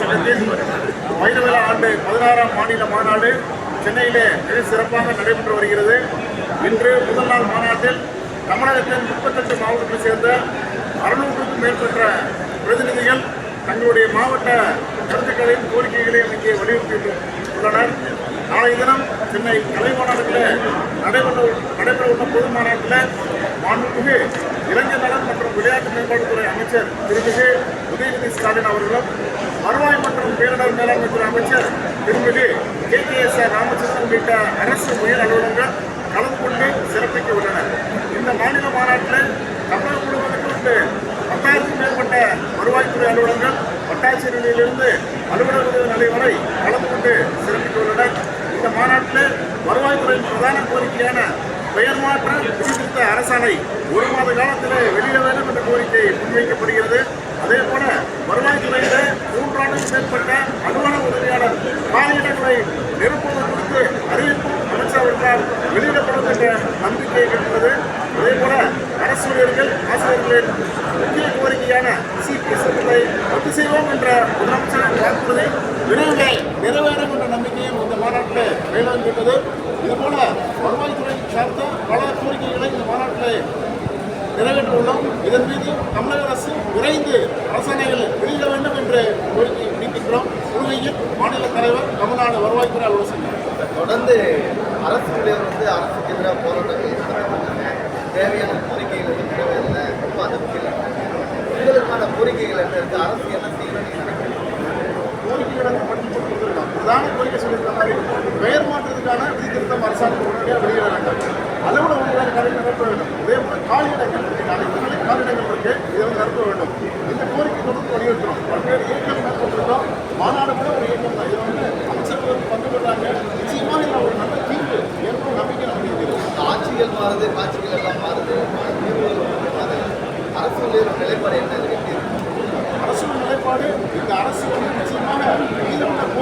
சங்கத்தின் வைரவிழா ஆண்டு பதினாறாம் மாநில மாநாடு சென்னையிலே மிக சிறப்பாக நடைபெற்று வருகிறது. இன்று முதல் நாள் மாநாட்டில் தமிழகத்தின் முப்பத்தெட்டு மாவட்டத்தைச் சேர்ந்த அறுநூற்றுக்கும் மேற்பட்ட பிரதிநிதிகள் தங்களுடைய மாவட்ட கருத்துக்களையும் கோரிக்கைகளையும் இங்கே வலியுறுத்தி உள்ளனர். நாளைய தினம் சென்னை கலைமாநாட்டில் நடைபெற்ற நடைபெற உள்ள பொது மாநாட்டில் மாண்புமிகு இளைஞர் நலன் மற்றும் விளையாட்டு மேம்பாட்டுத்துறை அமைச்சர் திருமிகு உதயநிதி ஸ்டாலின் அவர்களும் வருவாய் மற்றும் பேரிடர் மேலாண்மை துறை அமைச்சர் திருமதி K. K. S. R. Ramachandran உள்ளிட்ட அரசு உயர் அலுவலர்கள் கலந்து கொண்டு சிறப்பிக்க உள்ளனர். இந்த மாநில மாநாட்டில் தமிழகம் முழுவதற்கு உண்டு பத்தாயிரத்துக்கும் மேற்பட்ட வருவாய்த்துறை அலுவலர்கள் வட்டாட்சியர்களிலிருந்து அலுவலக உதவி நிலை வரை கலந்து கொண்டு சிறப்பிக்க உள்ளனர். இந்த மாநாட்டில் வருவாய்த்துறையின் பிரதான கோரிக்கையான பெயர் மாற்ற விதித்திருத்த அரசாணை ஒரு மாத காலத்தில் வெளியிட வேண்டும் என்ற கோரிக்கை முன்வைக்கப்படுகிறது. அதே போல வருவாய்த்துறையில் செயல்பட்ட மேற்பட்ட அலுவலக உதவியாளர் காலியிடங்களை நிரப்புவது குறித்து அறிவிப்பு அமைச்சர் அவர்களால் வெளியிடப்படும் என்ற நம்பிக்கை இருக்கிறது. அதே போல அரசு ஊழியர்கள் ஆசிரியர்களின் முக்கிய கோரிக்கையான சிபிஎஸ்களை ரத்து செய்வோம் என்ற முதலமைச்சரின் வாக்குறுதி விரைவில் நிறைவேறும் என்ற நம்பிக்கையும் இந்த மாநாட்டில் மேலோங்கியுள்ளது இதுபோல வருவாய்த்துறை சார்ந்த பல கோரிக்கைகளை இந்த மாநாட்டில் நிறைவேற்றியுள்ளோம். இதன் மீது தமிழக அரசு விரைந்து அரசாணைகளை வெளியிட வேண்டும் என்று கோரிக்கை புதுவையில் மாநில தலைவர் தமிழ்நாடு வருவாய்த்துறை ஆலோசனை தொடர்ந்து அரசு ஊழியர் வந்து அரசுக்கு எதிராக போராட்டங்கள் நடத்திட்டு தேவையான கோரிக்கைகள் வந்து நிறைவேறல. ரொம்ப அதிர்ச்சியில் உங்களுக்கான கோரிக்கைகள் என்ன? இருக்கு அரசு என்ன நினைக்கிறீங்க? கோரிக்கைகளை படித்து கொடுத்துருக்கோம் பிரதான கோரிக்கை சொல்லியிருக்க மாதிரி பெயர் மாற்றத்துக்கான விதித்திருத்தம் அரசாங்கம் உடனடியாக வெளியிட வேண்டும் அளவுல உள்ள காரியம் நிரப்ப வேண்டும். அதே போல காலியிடங்கள் நாளைக்கு காலியிடங்கள் இருக்கு. இதை வந்து நிரப்ப வேண்டும். இந்த கோரிக்கை தொடர்ந்து வலியுறுத்துறோம் பல்வேறு இயக்கம் மேற்கொண்டிருக்கோம். மாநாடு மாறுது காட்சிகள் எல்லாம் மாறுது அரசுடைய நிலைப்பாடு என்ன அரசு நிலைப்பாடு இந்த அரசு நிச்சயமாக